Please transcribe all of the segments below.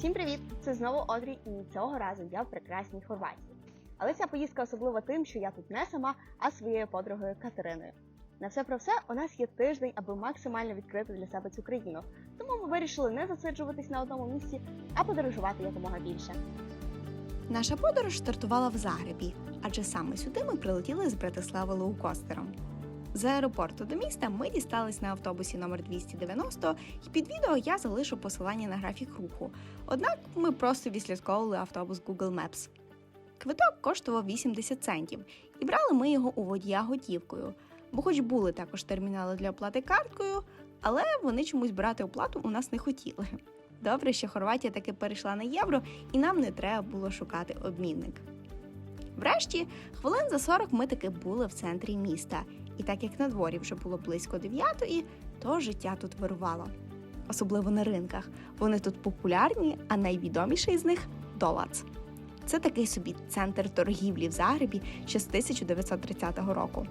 Всім привіт! Це знову Одрі, і цього разу я в прекрасній Хорватії. Але ця поїздка особлива тим, що я тут не сама, а своєю подругою Катериною. На все про все у нас є тиждень, аби максимально відкрити для себе цю країну. Тому ми вирішили не засиджуватись на одному місці, а подорожувати якомога більше. Наша подорож стартувала в Загребі, адже саме сюди ми прилетіли з Братислави лоукостером. З аеропорту до міста ми дістались на автобусі номер 290 і під відео я залишу посилання на графік руху. Однак ми просто відслідковували автобус Google Maps. Квиток коштував 80 центів, і брали ми його у водія готівкою, бо хоч були також термінали для оплати карткою, але вони чомусь брати оплату у нас не хотіли. Добре, що Хорватія таки перейшла на євро, і нам не треба було шукати обмінник. Врешті, хвилин за 40 ми таки були в центрі міста, і так як на дворі вже було близько дев'ятої, то життя тут вирувало. Особливо на ринках. Вони тут популярні, а найвідоміший з них Долац. Це такий собі центр торгівлі в Загребі ще з 1930 року.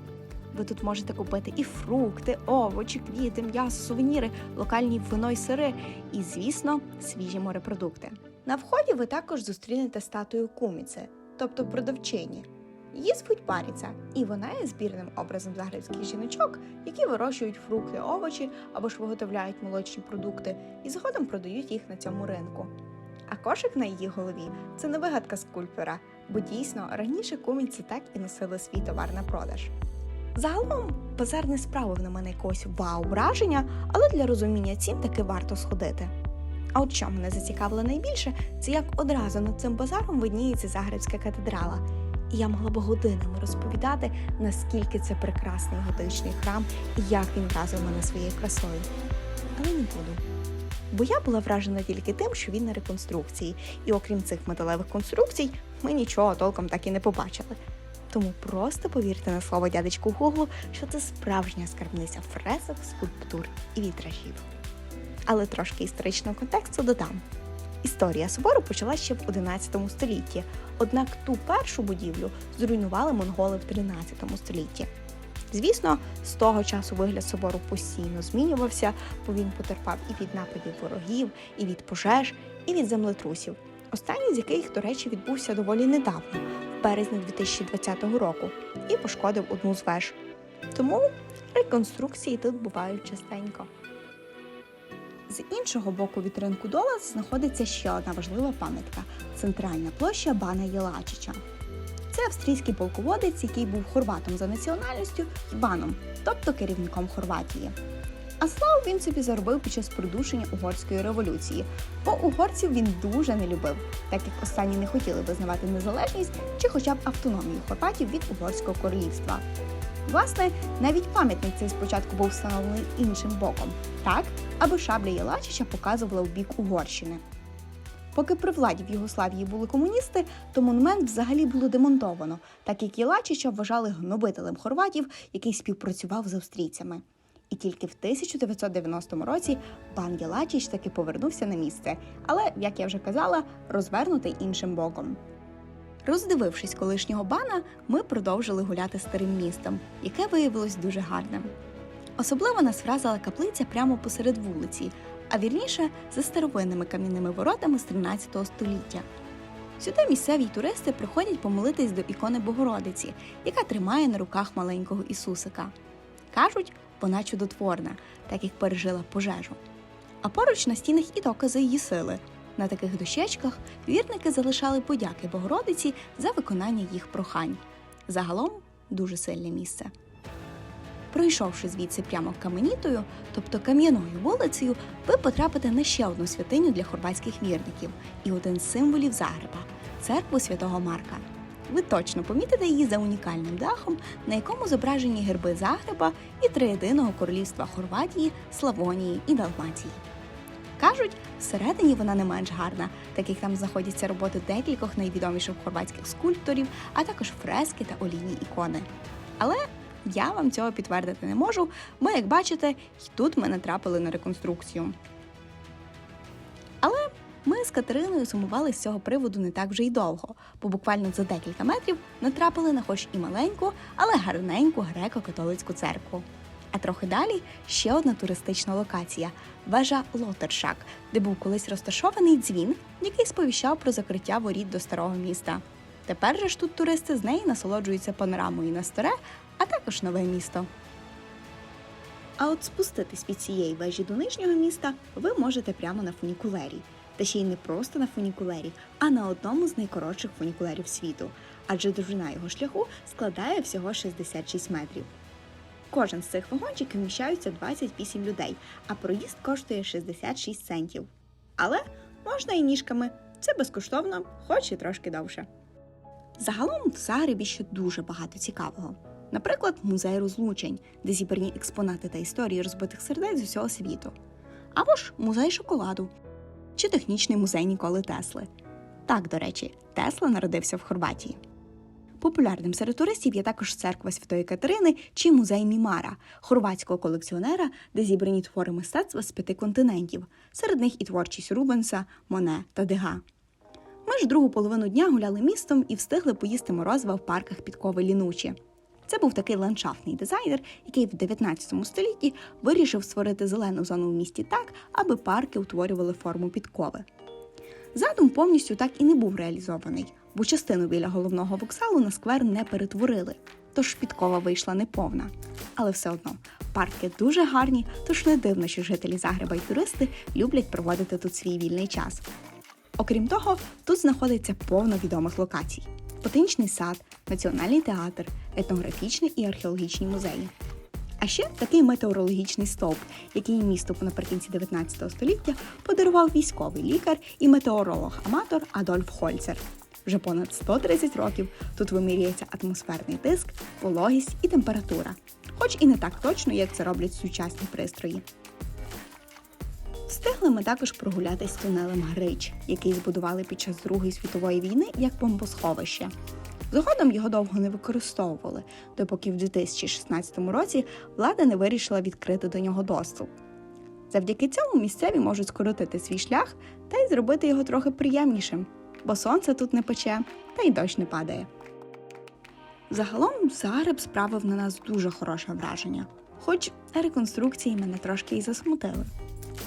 Ви тут можете купити і фрукти, овочі, квіти, м'ясо, сувеніри, локальні вино й сири, і, звісно, свіжі морепродукти. На вході ви також зустрінете статую куміци, тобто продавчині. Її звуть Паріця, і вона є збірним образом загребських жіночок, які вирощують фрукти, овочі або ж виготовляють молочні продукти і згодом продають їх на цьому ринку. А кошик на її голові це не вигадка скульптора, бо дійсно раніше куміці так і носили свій товар на продаж. Загалом базар не справив на мене якогось вау враження, але для розуміння цін таки варто сходити. А от що мене зацікавило найбільше, це як одразу над цим базаром видніється Загребська катедрала. І я могла б годинами розповідати, наскільки це прекрасний готичний храм і як він вразив мене своєю красою. Але не буду. Бо я була вражена тільки тим, що він на реконструкції, і окрім цих металевих конструкцій, ми нічого толком так і не побачили. Тому просто повірте на слово дядечку Гуглу, що це справжня скарбниця фресок, скульптур і вітражів. Але трошки історичного контексту додам. Історія собору почалася ще в 11 столітті, однак ту першу будівлю зруйнували монголи в 13 столітті. Звісно, з того часу вигляд собору постійно змінювався, бо він потерпав і від нападів ворогів, і від пожеж, і від землетрусів. Останній з яких, до речі, відбувся доволі недавно, в березні 2020 року, і пошкодив одну з веж. Тому реконструкції тут бувають частенько. З іншого боку від ринку Долас знаходиться ще одна важлива пам'ятка центральна площа Бана Єлачича. Це австрійський полководець, який був хорватом за національністю і баном, тобто керівником Хорватії. А славу він собі заробив під час придушення угорської революції, бо угорців він дуже не любив, так як останні не хотіли визнавати незалежність чи хоча б автономію хорватів від угорського королівства. Власне, навіть пам'ятник цей спочатку був встановлений іншим боком, так, аби шабля Єлачича показувала в бік Угорщини. Поки при владі в Югославії були комуністи, то монумент взагалі було демонтовано, так як Єлачича вважали гнобителем хорватів, який співпрацював з австрійцями. І тільки в 1990 році пан Єлачич таки повернувся на місце, але, як я вже казала, розвернутий іншим боком. Роздивившись колишнього бана, ми продовжили гуляти старим містом, яке виявилось дуже гарним. Особливо нас вразила каплиця прямо посеред вулиці, а вірніше за старовинними кам'яними воротами з 13 століття. Сюди місцеві туристи приходять помолитись до ікони Богородиці, яка тримає на руках маленького Ісусика. Кажуть, вона чудотворна, так як пережила пожежу. А поруч на стінах і докази її сили. На таких дощечках вірники залишали подяки Богородиці за виконання їх прохань. Загалом дуже сильне місце. Пройшовши звідси прямо каменітою, тобто кам'яною вулицею, ви потрапите на ще одну святиню для хорватських вірників і один з символів Загреба церкву святого Марка. Ви точно помітите її за унікальним дахом, на якому зображені герби Загреба і триєдиного королівства Хорватії, Славонії і Далмації. Кажуть, всередині вона не менш гарна, так як там знаходяться роботи декількох найвідоміших хорватських скульпторів, а також фрески та олійні ікони. Але я вам цього підтвердити не можу, бо, як бачите, й тут ми натрапили на реконструкцію. Але ми з Катериною сумували з цього приводу не так вже й довго, бо буквально за декілька метрів натрапили на хоч і маленьку, але гарненьку греко-католицьку церкву. А трохи далі ще одна туристична локація вежа Лотершак, де був колись розташований дзвін, який сповіщав про закриття воріт до старого міста. Тепер же ж тут туристи з неї насолоджуються панорамою на старе, а також нове місто. А от спуститись від цієї вежі до нижнього міста ви можете прямо на фунікулері. Та ще й не просто на фунікулері, а на одному з найкоротших фунікулерів світу, адже довжина його шляху складає всього 66 метрів. Кожен з цих вагончиків вміщаються 28 людей, а проїзд коштує 66 центів. Але можна і ніжками, це безкоштовно, хоч і трошки довше. Загалом в Загребі ще дуже багато цікавого. Наприклад, музей розлучень, де зібрані експонати та історії розбитих сердець з усього світу. Або ж музей шоколаду чи технічний музей Ніколи Тесли. Так, до речі, Тесла народився в Хорватії. Популярним серед туристів є також церква Святої Катерини чи музей Мімара, хорватського колекціонера, де зібрані твори мистецтва з п'яти континентів, серед них і творчість Рубенса, Моне та Дега. Ми ж другу половину дня гуляли містом і встигли поїсти морозива в парках підкови Лінучі. Це був такий ландшафтний дизайнер, який в 19 столітті вирішив створити зелену зону в місті так, аби парки утворювали форму підкови. Задум повністю так і не був реалізований, бо частину біля головного вокзалу на сквер не перетворили, тож підкова вийшла неповна. Але все одно парки дуже гарні, тож не дивно, що жителі Загреба і туристи люблять проводити тут свій вільний час. Окрім того, тут знаходиться повно відомих локацій: ботанічний сад, національний театр, етнографічний і археологічні музеї. А ще такий метеорологічний стовп, який місту наприкінці 19 століття подарував військовий лікар і метеоролог-аматор Адольф Хольцер. Вже понад 130 років тут вимірюється атмосферний тиск, вологість і температура, хоч і не так точно, як це роблять сучасні пристрої. Встигли ми також прогулятись тунелем Грич, який збудували під час Другої світової війни як бомбосховище. Згодом його довго не використовували, допоки в 2016 році влада не вирішила відкрити до нього доступ. Завдяки цьому місцеві можуть скоротити свій шлях та й зробити його трохи приємнішим, бо сонце тут не пече та й дощ не падає. Загалом Загреб справив на нас дуже хороше враження, хоч реконструкції мене трошки і засмутили.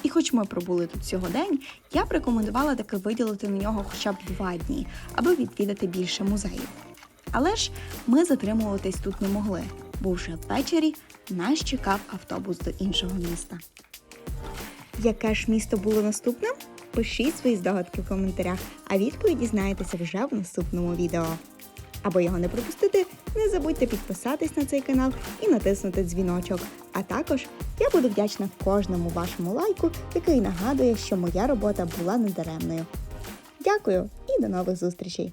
І хоч ми пробули тут всього день, я б рекомендувала таки виділити на нього хоча б два дні, аби відвідати більше музеїв. Але ж ми затримуватись тут не могли, бо вже ввечері нас чекав автобус до іншого міста. Яке ж місто було наступним? Пишіть свої здогадки в коментарях, а відповіді дізнаєтеся вже в наступному відео. Аби його не пропустити, не забудьте підписатись на цей канал і натиснути дзвіночок. А також я буду вдячна кожному вашому лайку, який нагадує, що моя робота була недаремною. Дякую і до нових зустрічей!